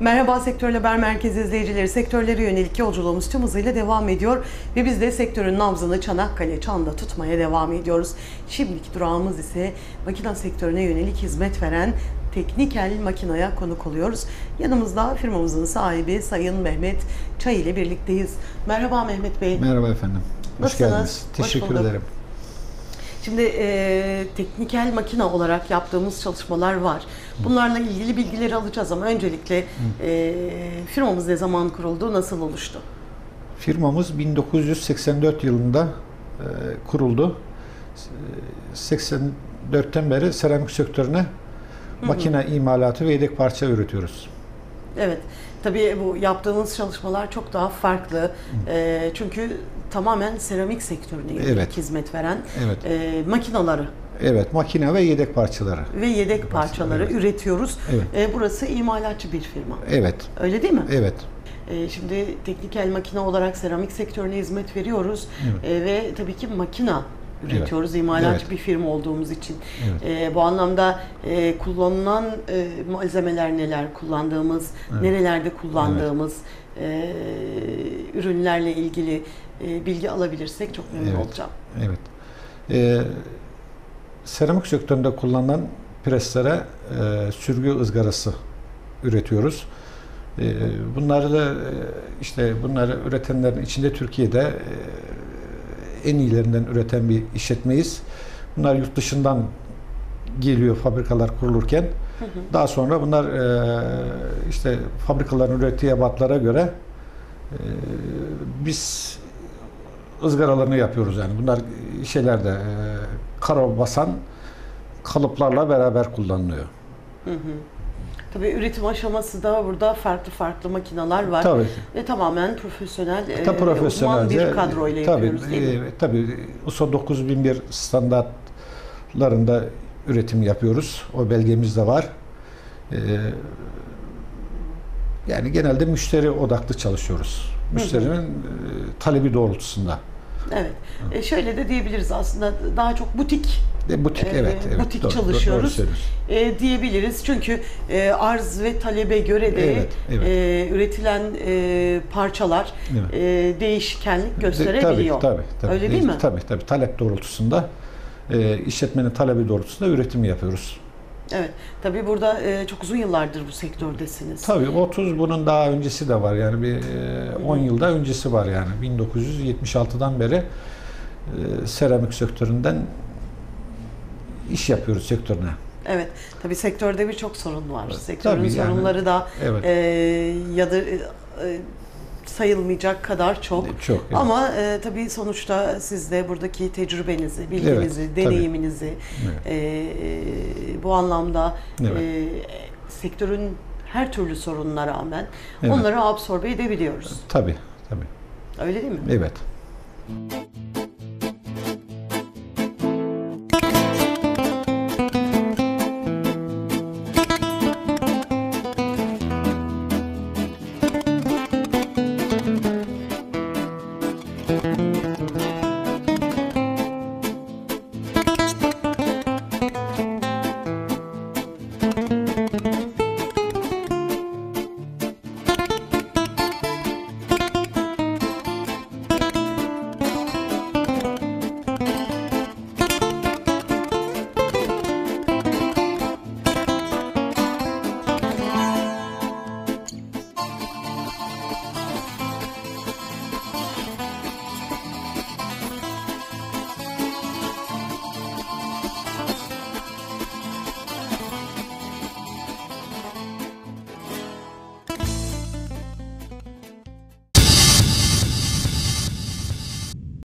Merhaba Sektör Haber Merkezi izleyicileri. Sektörlere yönelik yolculuğumuz tüm hızıyla devam ediyor ve biz de sektörün nabzını Çanakkale Çan'da tutmaya devam ediyoruz. Şimdiki durağımız ise makine sektörüne yönelik hizmet veren Teknikel Makina'ya konuk oluyoruz. Yanımızda firmamızın sahibi Sayın Mehmet Çay ile birlikteyiz. Merhaba Mehmet Bey. Merhaba efendim. Hoş Nasılsınız? geldiniz. Hoş Teşekkür bulduk. ederim. Şimdi e, teknikel makine olarak yaptığımız çalışmalar var. Bunlarla ilgili bilgileri alacağız ama öncelikle e, firmamız ne zaman kuruldu, nasıl oluştu? Firmamız 1984 yılında e, kuruldu. E, 84'ten beri seramik sektörüne makine imalatı ve yedek parça üretiyoruz. Evet, tabii bu yaptığımız çalışmalar çok daha farklı. E, çünkü tamamen seramik sektörüne yönelik Evet. hizmet veren Evet. e, makinaları Evet, makine ve yedek parçaları. ve yedek parçaları evet. üretiyoruz. Evet. E, burası imalatçı bir firma. Evet, Öyle değil mi? evet. Ee, Şimdi teknikel makine olarak seramik sektörüne hizmet veriyoruz Ee, ve tabii ki makina üretiyoruz imalatçı Evet. bir firma olduğumuz için. Evet. Ee, bu anlamda e, kullanılan e, malzemeler neler kullandığımız, nerelerde kullandığımız e, ürünlerle ilgili e, bilgi alabilirsek çok memnun Evet. olacağım. Evet. E, seramik sektöründe kullanılan preslere e, sürgü ızgarası üretiyoruz. E, bunları da e, işte bunları üretenlerin içinde Türkiye'de e, en iyilerinden üreten bir işletmeyiz. Bunlar yurt dışından geliyor fabrikalar kurulurken. Daha sonra bunlar e, işte fabrikaların ürettiği ebatlara göre e, biz ızgaralarını yapıyoruz yani. Bunlar şeylerde e, karo basan kalıplarla beraber kullanılıyor. Tabii üretim aşaması da burada farklı farklı makineler var. Tabii. Ve tamamen profesyonel, e, Tabii uzman profesyonelce bir kadroyla tabii, yapıyoruz değil mi? e, tabii ISO 9001 standartlarında üretim yapıyoruz. O belgemiz de var. E, yani genelde müşteri odaklı çalışıyoruz. Müşterinin e, talebi doğrultusunda. Evet. E, şöyle de diyebiliriz aslında daha çok butik E, butik e, evet evet. butik doğru- doğru çalışıyoruz söylüyorsun. e, diyebiliriz. Çünkü e, arz ve talebe göre de Evet, evet. e, üretilen e, parçalar Evet. e, değişkenlik gösterebiliyor. Tabii, tabii, tabii. Öyle değil mi? Tabii, tabii. Talep doğrultusunda, e, işletmenin talebi doğrultusunda üretimi yapıyoruz. Evet. Tabii burada e, çok uzun yıllardır bu sektördesiniz. Tabii 30 bunun daha öncesi de var. Yani bir e, 10 yılda öncesi var yani. 1976'dan beri e, seramik sektöründen iş yapıyoruz sektörüne. Evet. Tabii sektörde birçok sorun var. Sektörün Tabii yani. sorunları da Evet. e, ya da e, e, sayılmayacak kadar çok. Çok. evet. Ama e, tabii sonuçta siz de buradaki tecrübenizi, bilginizi, Evet, deneyiminizi Evet. e, bu anlamda Evet. e, sektörün her türlü sorununa rağmen Evet. onları absorbe edebiliyoruz. Tabii, tabii. Öyle değil mi? Evet.